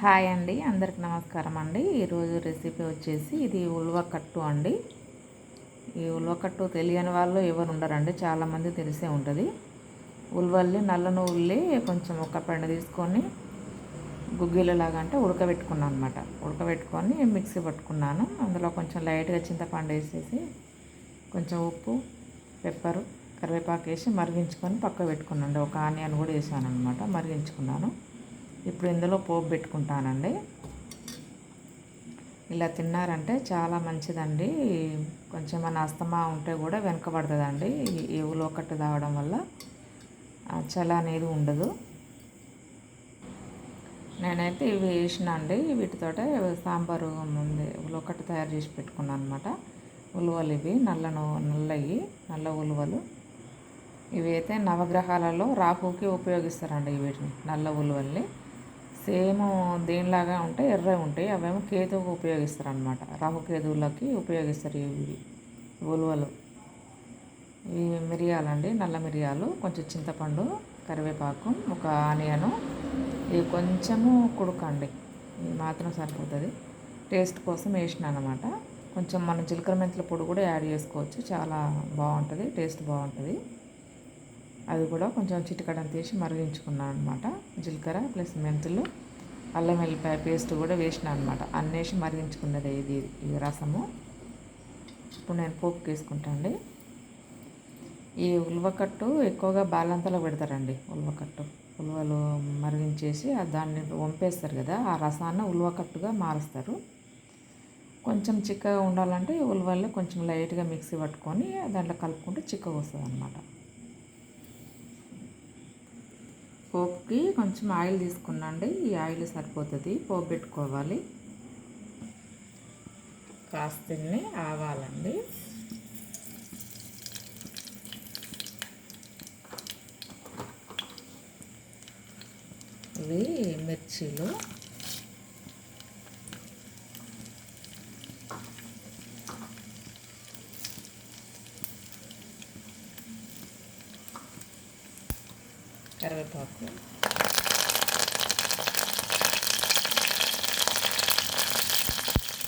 Hi అండి అందరికి నమస్కారం అండి. ఈరోజు రెసిపీ వచ్చేసి ఇది ఉల్వ కట్టు అండి. ఈ ఉల్వ కట్టు తెలియని వాళ్ళు ఎవరు ఉండరండి చాలామంది తెలిసే ఉంటుంది. ఉల్వల్లి నల్ల నువ్వుల్లి కొంచెం ఒక పెండ తీసుకొని గుగ్గిలలాగా అంటే ఉడకబెట్టుకున్నాను అనమాట ఉడకబెట్టుకొని మిక్సీ పట్టుకున్నాను. అందులో కొంచెం లైట్గా చింతపండు వేసేసి కొంచెం ఉప్పు పెప్పరు కరివేపాకు వేసి మరిగించుకొని పక్క పెట్టుకున్నాను. ఒక ఆనియన్ కూడా వేసాను అనమాట మరిగించుకున్నాను. ఇప్పుడు ఇందులో పోపు పెట్టుకుంటానండి. ఇలా తిన్నారంటే చాలా మంచిదండి. కొంచెం మన అస్తమా ఉంటే కూడా వెనకబడుతుందండి. ఈ ఒకటి తాగడం వల్ల చల అనేది ఉండదు. నేనైతే ఇవి వేసిన అండి వీటితోటే సాంబారు ముందు ఒకటి తయారు చేసి పెట్టుకున్నాను అనమాట ఉలువలు ఇవి నల్ల నల్లవి నల్ల ఉలువలు. ఇవి అయితే నవగ్రహాలలో రాహుకి ఉపయోగిస్తారండి వీటిని నల్ల ఉలువల్ని. సేమ్ దేనిలాగా ఉంటాయి ఎర్ర ఉంటాయి. అవేమో కేతువుకు ఉపయోగిస్తారు అనమాట రాహుకేతువులకి ఉపయోగిస్తారు ఇవి. ఉలువలు. ఇవి మిరియాలండి నల్ల మిరియాలు కొంచెం చింతపండు కరివేపాకు ఒక ఆనియను. ఇవి కొంచెము కుడుకండి. ఇది మాత్రం సరిపోతుంది. టేస్ట్ కోసం వేసిన అనమాట కొంచెం మనం జీలకర్ర మెంతుల పొడి కూడా యాడ్ చేసుకోవచ్చు. చాలా బాగుంటుంది. టేస్ట్ బాగుంటుంది. అది కూడా కొంచెం చిటికడం తీసి మరిగించుకున్నాను అనమాట జీలకర్ర ప్లస్ మెంతులు అల్లం వెల్లిపాయ పేస్ట్ కూడా వేసిన అనమాట అన్నేసి మరిగించుకున్నది ఇది ఈ రసము. ఇప్పుడు నేను పోపు వేసుకుంటాండి ఈ ఉల్వకట్టు ఎక్కువగా బాలంతలో పెడతారండి ఉల్వకట్టు ఉల్వలు మరిగించేసి దాన్ని వంపేస్తారు కదా ఆ రసాన్ని ఉల్వకట్టుగా మారుస్తారు. కొంచెం చిక్కగా ఉండాలంటే ఉల్వల్లో కొంచెం లైట్గా మిక్సీ పట్టుకొని దాంట్లో కలుపుకుంటే చిక్కగా వస్తుంది అనమాట పోపుకి కొంచెం ఆయిల్ తీసుకున్నాండి. ఈ ఆయిల్ సరిపోతుంది. పోపు పెట్టుకోవాలి. కాస్తని ఆవాలండి. ఇవి మిర్చీలు. కరివేపాకు.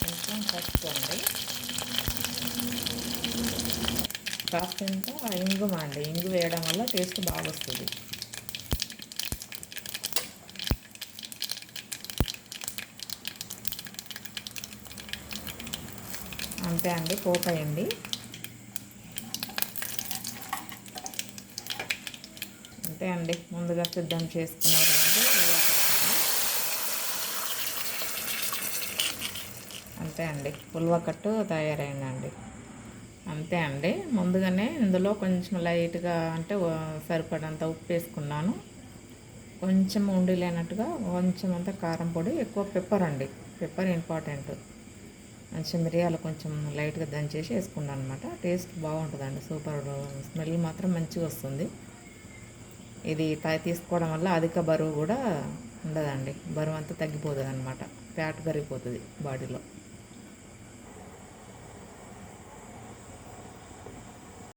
కొంచెం పసుపు అండి. కాస్తంత ఇంగు అండి. ఇంగు వేయడం వల్ల టేస్ట్ బాగా వస్తుంది. అంతే అండి పోతాయండి. అంతే అండి. ముందుగా సిద్ధం చేసుకున్నారు అంతే అండి. కట్టు తయారైందండి. అంతే అండి. ముందుగానే ఇందులో కొంచెం లైట్గా అంటే సరిపడంత ఉప్పు వేసుకున్నాను కొంచెం ఉండి లేనట్టుగా కొంచెం అంత కారం పొడి ఎక్కువ పెప్పర్ అండి. పెప్పర్ ఇంపార్టెంట్ మంచి మిరియాలు కొంచెం లైట్గా దంచేసి వేసుకున్నాను అనమాట టేస్ట్ బాగుంటుందండి. సూపర్. స్మెల్ మాత్రం మంచిగా వస్తుంది. ఇది తీసుకోవడం వల్ల అధిక బరువు కూడా ఉండదండి. బరువు అంతా తగ్గిపోతుంది అనమాట ఫ్యాట్ కరిగిపోతుంది బాడీలో.